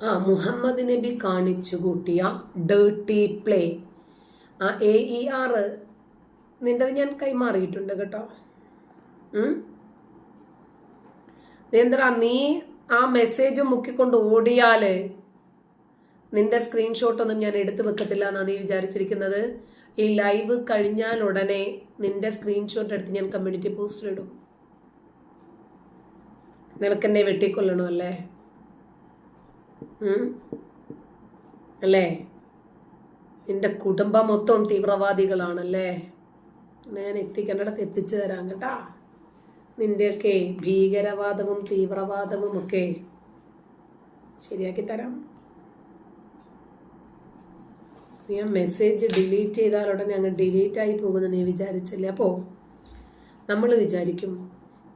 ആ മുഹമ്മദ് നബി കാണിച്ചു കൂട്ടിയ ഡേർട്ടി പ്ലേ ആ എ ഇ ആർ നിന്റെ ഞാൻ കൈമാറിയിട്ടുണ്ട് കേട്ടോ. എന്താ നീ ആ മെസ്സേജ് മുക്കിക്കൊണ്ട് ഓടിയാൽ നിന്റെ സ്ക്രീൻഷോട്ടൊന്നും ഞാൻ എടുത്തു വെക്കത്തില്ല എന്നാണ് നീ വിചാരിച്ചിരിക്കുന്നത്? ഈ ലൈവ് കഴിഞ്ഞാൽ ഉടനെ നിന്റെ സ്ക്രീൻഷോട്ട് എടുത്ത് ഞാൻ കമ്മ്യൂണിറ്റി പോസ്റ്റിലിടും നിനക്കെന്നെ വെട്ടിക്കൊള്ളണം അല്ലേ? അല്ലേ? നിന്റെ കുടുംബം മൊത്തം തീവ്രവാദികളാണല്ലേ? ഞാൻ എത്തിക്കേണ്ടിടത്ത് എത്തിച്ചു തരാം കേട്ടാ. നിന്റെയൊക്കെ ഭീകരവാദവും തീവ്രവാദവും ഒക്കെ ശരിയാക്കി തരാം. നീ ആ മെസ്സേജ് ഡിലീറ്റ് ചെയ്താൽ ഉടനെ അങ്ങ് ഡിലീറ്റ് ആയി പോകുമെന്ന് നീ വിചാരിച്ചില്ലേ? അപ്പോൾ നമ്മൾ വിചാരിക്കും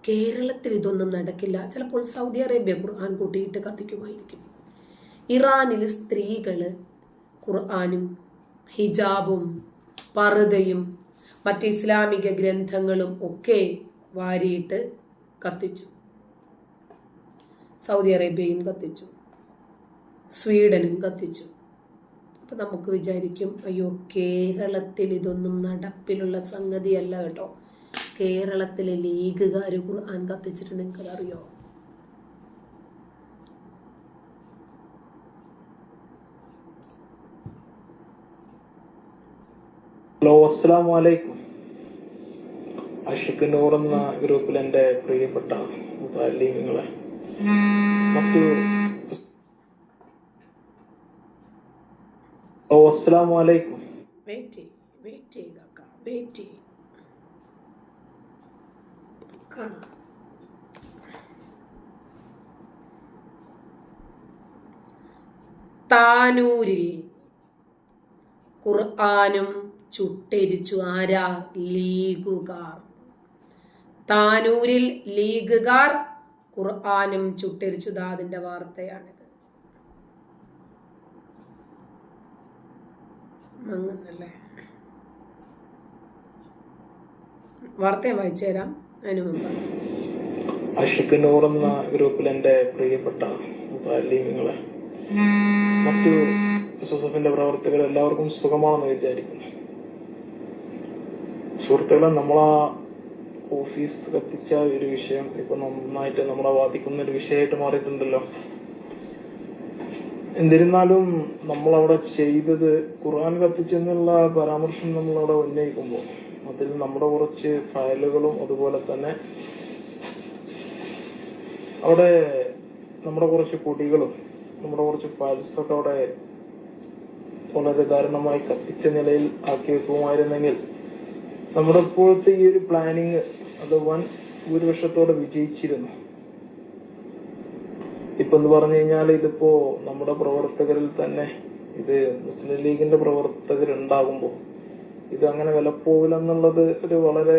കേരളത്തിൽ ഇതൊന്നും നടക്കില്ല. ചിലപ്പോൾ സൗദി അറേബ്യ ഖുർആൻ കൂട്ടിയിട്ട് കത്തിക്കുമായിരിക്കും. ഇറാനിൽ സ്ത്രീകൾ ഖുർആാനും ഹിജാബും പറുതയും മറ്റ് ഇസ്ലാമിക ഗ്രന്ഥങ്ങളും ഒക്കെ വാരിയിട്ട് കത്തിച്ചു. സൗദി അറേബ്യയും കത്തിച്ചു. സ്വീഡനും കത്തിച്ചു. അപ്പം നമുക്ക് വിചാരിക്കും അയ്യോ കേരളത്തിൽ ഇതൊന്നും നടപ്പിലുള്ള സംഗതിയല്ല കേട്ടോ. കേരളത്തിലെ ലീഗുകാർ ഖുർആൻ കത്തിച്ചിട്ടുണ്ടെങ്കിൽ അറിയോ ഹലോ അസ്സാം വലൈക്കും അഷിഖ് നൂർ എന്ന ഗ്രൂപ്പിൽ എന്റെ പ്രിയപ്പെട്ട മുതാലിങ്ങളെ മറ്റു ഓ അസ്സാം വലൈക്കും വെയിറ്റ് താനൂരിൽ ഖുർആാനും ചുട്ടെരിച്ചു ആരാ ലീഗുകാർ? താനൂരിൽ ലീഗുകാർ ഖുർആാനും ചുട്ടെരിച്ചു ദാദിന്റെ വാർത്തയാണിത്. മങ്ങുന്നല്ലേ? വാർത്തയും വായിച്ചു തരാം. അതിനു മുമ്പ്. അഷിഖ് നൂർ എന്ന ഗ്രൂപ്പിൽ എന്റെ പ്രിയപ്പെട്ട മുതാലിങ്ങളെ മറ്റു എസ്എസ്എഫിന്റെ പ്രവർത്തകർ എല്ലാവർക്കും സുഖമാണെന്ന് വിചാരിക്കുന്നു. സുഹൃത്തുക്കളെ നമ്മളാ ഓഫീസ് കത്തിച്ച ഒരു വിഷയം ഇപ്പൊ നന്നായിട്ട് നമ്മളെ ബാധിക്കുന്ന ഒരു വിഷയമായിട്ട് മാറിയിട്ടുണ്ടല്ലോ. എന്നിരുന്നാലും നമ്മൾ അവിടെ ചെയ്തത് ഖുർആൻ കത്തിച്ചെന്നുള്ള പരാമർശം നമ്മൾ അവിടെ ഉന്നയിക്കുമ്പോൾ അതിൽ നമ്മുടെ കുറച്ച് ഫയലുകളും അതുപോലെ തന്നെ അവിടെ നമ്മുടെ കുറച്ച് കൊടികളും നമ്മുടെ കുറച്ച് ഫയൽസ് ഒക്കെ അവിടെ വളരെ ദാരുണമായി കത്തിച്ച നിലയിൽ ആക്കി വെക്കുമായിരുന്നെങ്കിൽ നമ്മുടെ ഇപ്പോഴത്തെ ഈ ഒരു പ്ലാനിങ് അത് വൻ ഭൂരിപക്ഷത്തോടെ വിജയിച്ചിരുന്നു. ഇപ്പൊ എന്ന് പറഞ്ഞു കഴിഞ്ഞാൽ ഇതിപ്പോ നമ്മുടെ പ്രവർത്തകരിൽ തന്നെ ഇത് മുസ്ലിം ലീഗിന്റെ പ്രവർത്തകരുണ്ടാകുമ്പോൾ ഇത് അങ്ങനെ വിലപ്പോവില്ലെന്നുള്ളത് ഒരു വളരെ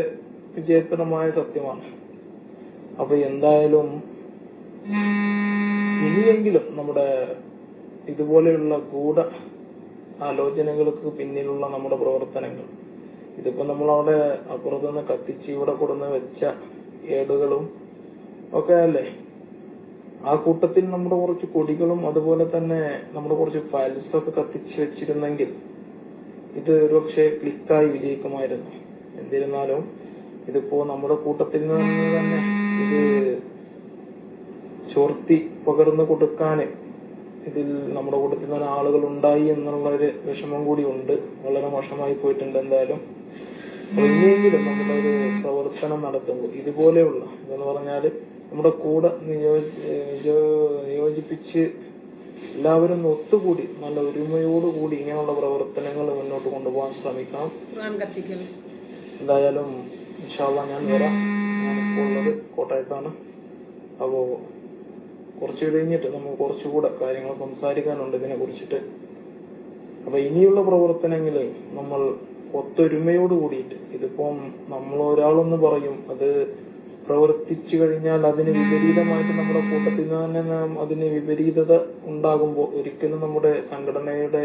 വിജയപ്രദമായ സത്യമാണ്. അപ്പൊ എന്തായാലും ഇനിയെങ്കിലും നമ്മുടെ ഇതുപോലെയുള്ള ഗൂഢ ആലോചനകൾക്ക് പിന്നിലുള്ള നമ്മുടെ പ്രവർത്തനങ്ങൾ ഇതിപ്പോ നമ്മളവിടെ അപ്പുറത്ത് നിന്ന് കത്തിച്ച് ഇവിടെ കൊടുന്ന് വെച്ച ഏടുകളും ഒക്കെ അല്ലേ? ആ കൂട്ടത്തിൽ നമ്മുടെ കുറച്ച് കൊടികളും അതുപോലെ തന്നെ നമ്മുടെ കുറച്ച് ഫയൽസും ഒക്കെ കത്തിച്ച് വെച്ചിരുന്നെങ്കിൽ ഇത് ഒരുപക്ഷെ ക്ലിക്കായി വിജയിക്കുമായിരുന്നു. എന്നിരുന്നാലും ഇതിപ്പോ നമ്മുടെ കൂട്ടത്തിൽ നിന്ന് തന്നെ ഇത് ചോർത്തി പകർന്നു കൊടുക്കാന് ഇതിൽ നമ്മുടെ കൂട്ടത്തിൽ നിന്ന് ആളുകൾ ഉണ്ടായി എന്നുള്ള ഒരു വിഷമം കൂടി ഉണ്ട്. വളരെ മോശമായി പോയിട്ടുണ്ട് എന്തായാലും. അപ്പൊ നമ്മളൊരു പ്രവർത്തനം നടത്തുമ്പോൾ ഇതുപോലെയുള്ള എന്ന് പറഞ്ഞാൽ നമ്മുടെ കൂടെ നിയോജി നിയോ- നിയോജിപ്പിച്ച് എല്ലാവരും ഒത്തുകൂടി നല്ല ഒരുമയോടുകൂടി ഇങ്ങനെയുള്ള പ്രവർത്തനങ്ങൾ മുന്നോട്ട് കൊണ്ടുപോകാൻ ശ്രമിക്കണം. എന്തായാലും ഇൻഷാല്ല ഞാൻ വരാം. ഞാനിപ്പോ ഉള്ളത് കോട്ടയത്താണ്. അപ്പോ കുറച്ച് കഴിഞ്ഞിട്ട് നമുക്ക് കുറച്ചുകൂടെ കാര്യങ്ങൾ സംസാരിക്കാനുണ്ട് ഇതിനെ കുറിച്ചിട്ട്. അപ്പൊ ഇനിയുള്ള പ്രവർത്തനങ്ങളിൽ നമ്മൾ ഒത്തൊരുമയോട് കൂടിയിട്ട് ഇതിപ്പം നമ്മൾ ഒരാളൊന്ന് പറയും അത് പ്രവർത്തിച്ചു കഴിഞ്ഞാൽ അതിന് വിപരീതമായിട്ട് നമ്മുടെ കൂട്ടത്തിൽ നിന്ന് തന്നെ നാം അതിന് വിപരീതത ഉണ്ടാകുമ്പോൾ ഒരിക്കലും നമ്മുടെ സംഘടനയുടെ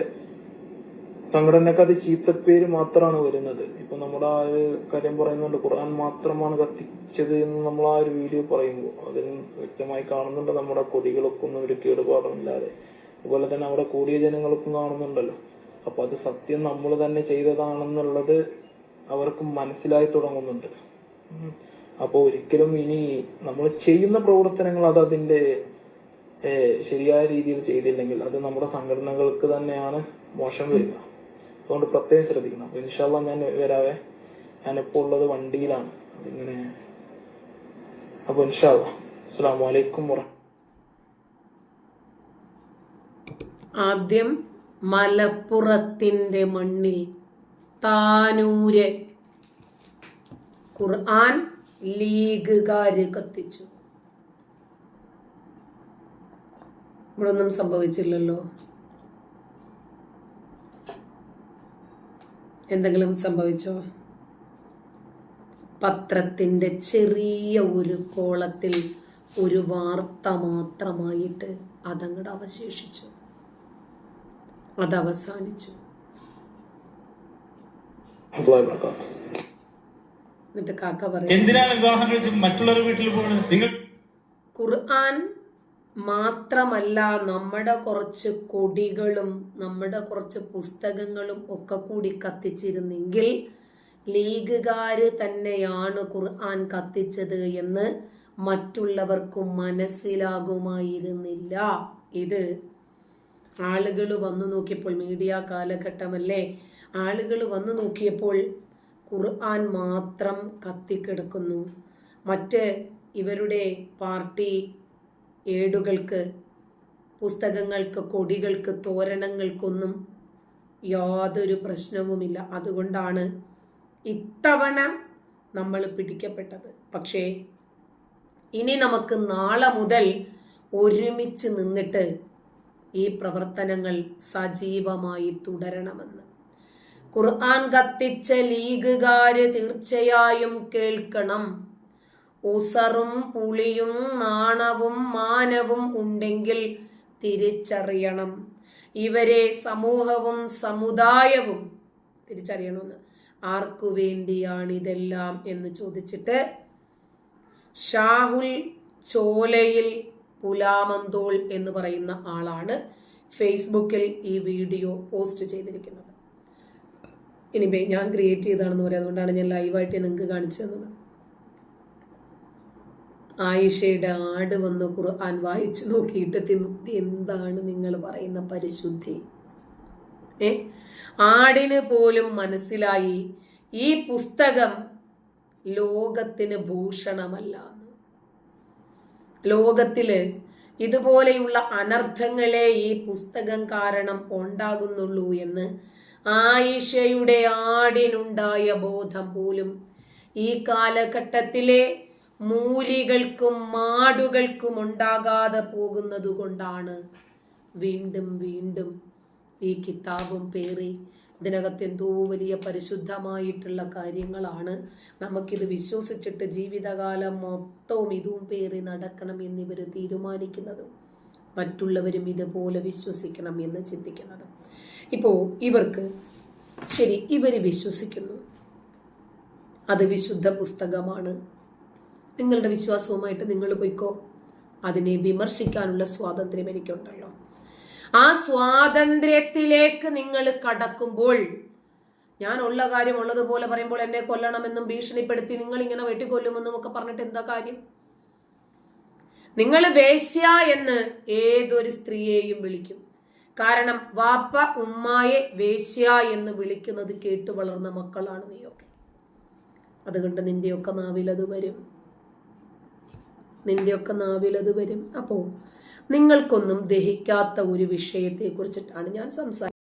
സംഘടനക്ക് അത് ചീത്തപ്പേര് മാത്രമാണ് വരുന്നത്. ഇപ്പൊ നമ്മുടെ ആ ഒരു കാര്യം പറയുന്നുണ്ട് ഖുർആൻ മാത്രമാണ് കത്തിച്ചത് എന്ന് നമ്മൾ ആ ഒരു വീഡിയോ പറയുമ്പോൾ അതിൽ വ്യക്തമായി കാണുന്നുണ്ട് നമ്മുടെ കൊടികളൊക്കെ ഒന്നും ഒരു കേടുപാടുമില്ലാതെ. അതുപോലെ തന്നെ അവിടെ കൂടിയ ജനങ്ങൾക്കും കാണുന്നുണ്ടല്ലോ. അപ്പൊ അത് സത്യം നമ്മൾ തന്നെ ചെയ്തതാണെന്നുള്ളത് അവർക്ക് മനസ്സിലായി തുടങ്ങുന്നുണ്ട്. അപ്പോൾ അപ്പൊ ഒരിക്കലും ഇനി നമ്മൾ ചെയ്യുന്ന പ്രവർത്തനങ്ങൾ അത് അതിന്റെ ശരിയായ രീതിയിൽ ചെയ്തില്ലെങ്കിൽ അത് നമ്മുടെ സംഘടനകൾക്ക് തന്നെയാണ് മോശം വരിക. അതുകൊണ്ട് പ്രത്യേകം ശ്രദ്ധിക്കണം. അപ്പൊ ഇൻഷാല്ല ഞാൻ വരാവേ. ഞാനിപ്പോ ഉള്ളത് വണ്ടിയിലാണ്. അതിങ്ങനെ. അപ്പൊ ഇൻഷാല്ല അസ്സാം വലൈക്കും ആദ്യം മലപ്പുറത്തിന്റെ മണ്ണിൽ താനൂര് ഖുർആൻ ലീഗുകാര് കത്തിച്ചു. ഇവിടൊന്നും സംഭവിച്ചില്ലല്ലോ. എന്തെങ്കിലും സംഭവിച്ചോ? പത്രത്തിന്റെ ചെറിയ ഒരു കോളത്തിൽ ഒരു വാർത്ത മാത്രമായിട്ട് അതങ്ങട് അവശേഷിച്ചു. അത് അവസാനിച്ചു. എന്നിട്ട് കാക്ക പറയും എന്തിനാണ് വിവാഹം കഴിച്ച് മറ്റുള്ളവരുടെ വീട്ടിൽ പോകുന്നത് നിങ്ങൾ ഖുർആൻ മാത്രമല്ല നമ്മുടെ കുറച്ച് കൊടികളും നമ്മുടെ കുറച്ച് പുസ്തകങ്ങളും ഒക്കെ കൂടി കത്തിച്ചിരുന്നെങ്കിൽ ലീഗുകാര് തന്നെയാണ് ഖുർആൻ കത്തിച്ചത് എന്ന് മറ്റുള്ളവർക്കും മനസ്സിലാകുമായിരുന്നില്ല. ഇത് ആളുകൾ വന്നു നോക്കിയപ്പോൾ മീഡിയ കാലഘട്ടമല്ലേ? ആളുകൾ വന്നു നോക്കിയപ്പോൾ ഖുർആൻ മാത്രം കത്തിക്കിടക്കുന്നു. മറ്റ് ഇവരുടെ പാർട്ടി ഏടുകൾക്ക് പുസ്തകങ്ങൾക്ക് കൊടികൾക്ക് തോരണങ്ങൾക്കൊന്നും യാതൊരു പ്രശ്നവുമില്ല. അതുകൊണ്ടാണ് ഇത്തവണ നമ്മൾ പിടിക്കപ്പെട്ടത്. പക്ഷേ ഇനി നമുക്ക് നാളെ മുതൽ ഒരുമിച്ച് നിന്നിട്ട് ഈ പ്രവർത്തനങ്ങൾ സജീവമായി തുടരണമെന്ന്. ഖുർആൻ കത്തിച്ച ലീഗുകാര് തീർച്ചയായും കേൾക്കണം. ഉസറും പുളിയും നാണവും മാനവും ഉണ്ടെങ്കിൽ തിരിച്ചറിയണം. ഇവരെ സമൂഹവും സമുദായവും തിരിച്ചറിയണമെന്ന് ആർക്കു വേണ്ടിയാണ് ഇതെല്ലാം എന്ന് ചോദിച്ചിട്ട് ഷാഹുൽ ചോലയിൽ പുലാമന്തോൾ എന്ന് പറയുന്ന ആളാണ് ഫേസ്ബുക്കിൽ ഈ വീഡിയോ പോസ്റ്റ് ചെയ്തിരിക്കുന്നത്. ഇനി ഞാൻ ക്രിയേറ്റ് ചെയ്താണെന്ന് പറയാം. അതുകൊണ്ടാണ് ഞാൻ ലൈവായിട്ട് നിങ്ങൾക്ക് കാണിച്ചു തന്നത്. ആയിഷയുടെ ആട് വന്ന് ഖുർആൻ വായിച്ചു നോക്കിയിട്ട് തിന്നുത്തി എന്താണ് നിങ്ങൾ പറയുന്ന പരിശുദ്ധി? ഏ? ആടിന് പോലും മനസ്സിലായി ഈ പുസ്തകം ലോകത്തിന് ഭൂഷണമല്ല എന്ന്. ലോകത്തിൽ ഇതുപോലെയുള്ള അനർത്ഥങ്ങളെ ഈ പുസ്തകം കാരണം ഉണ്ടാകുന്നുള്ളൂ എന്ന് ആയിഷയുടെ ആടിനുണ്ടായ ബോധം പോലും ഈ കാലഘട്ടത്തിലെ മൂലികൾക്കും മാടുകൾക്കും ഉണ്ടാകാതെ പോകുന്നതുകൊണ്ടാണ് വീണ്ടും വീണ്ടും ഈ കിതാബും പേറി ഇതിനകത്ത് എന്തോ വലിയ പരിശുദ്ധമായിട്ടുള്ള കാര്യങ്ങളാണ് നമുക്കിത് വിശ്വസിച്ചിട്ട് ജീവിതകാലം മൊത്തവും ഇതും പേറി നടക്കണം എന്നിവർ തീരുമാനിക്കുന്നതും മറ്റുള്ളവരും ഇതുപോലെ വിശ്വസിക്കണം എന്ന് ചിന്തിക്കുന്നതും. ഇപ്പോൾ ഇവർക്ക് ശരി ഇവർ വിശ്വസിക്കുന്നു. അത് വിശുദ്ധ പുസ്തകമാണ്. നിങ്ങളുടെ വിശ്വാസവുമായിട്ട് നിങ്ങൾ പോയിക്കോ. അതിനെ വിമർശിക്കാനുള്ള സ്വാതന്ത്ര്യം എനിക്കുണ്ടല്ലോ. ആ സ്വാതന്ത്ര്യത്തിലേക്ക് നിങ്ങൾ കടക്കുമ്പോൾ ഞാൻ ഉള്ള കാര്യം ഉള്ളതുപോലെ പറയുമ്പോൾ എന്നെ കൊല്ലണമെന്നും ഭീഷണിപ്പെടുത്തി നിങ്ങൾ ഇങ്ങനെ വെട്ടിക്കൊല്ലുമെന്നും ഒക്കെ പറഞ്ഞിട്ട് എന്താ കാര്യം? നിങ്ങൾ വേശ്യ എന്ന് ഏതൊരു സ്ത്രീയെയും വിളിക്കും. കാരണം വാപ്പ ഉമ്മായെ വേശ്യ എന്ന് വിളിക്കുന്നത് കേട്ടു വളർന്ന മക്കളാണ് നീയൊക്കെ. അതുകൊണ്ട് നിന്റെയൊക്കെ നാവിലത് വരും. നിന്റെയൊക്കെ നാവിലത് വരും. അപ്പോൾ നിങ്ങൾക്കൊന്നും ദഹിക്കാത്ത ഒരു വിഷയത്തെ കുറിച്ചിട്ടാണ് ഞാൻ സംസാരിക്കുന്നത്.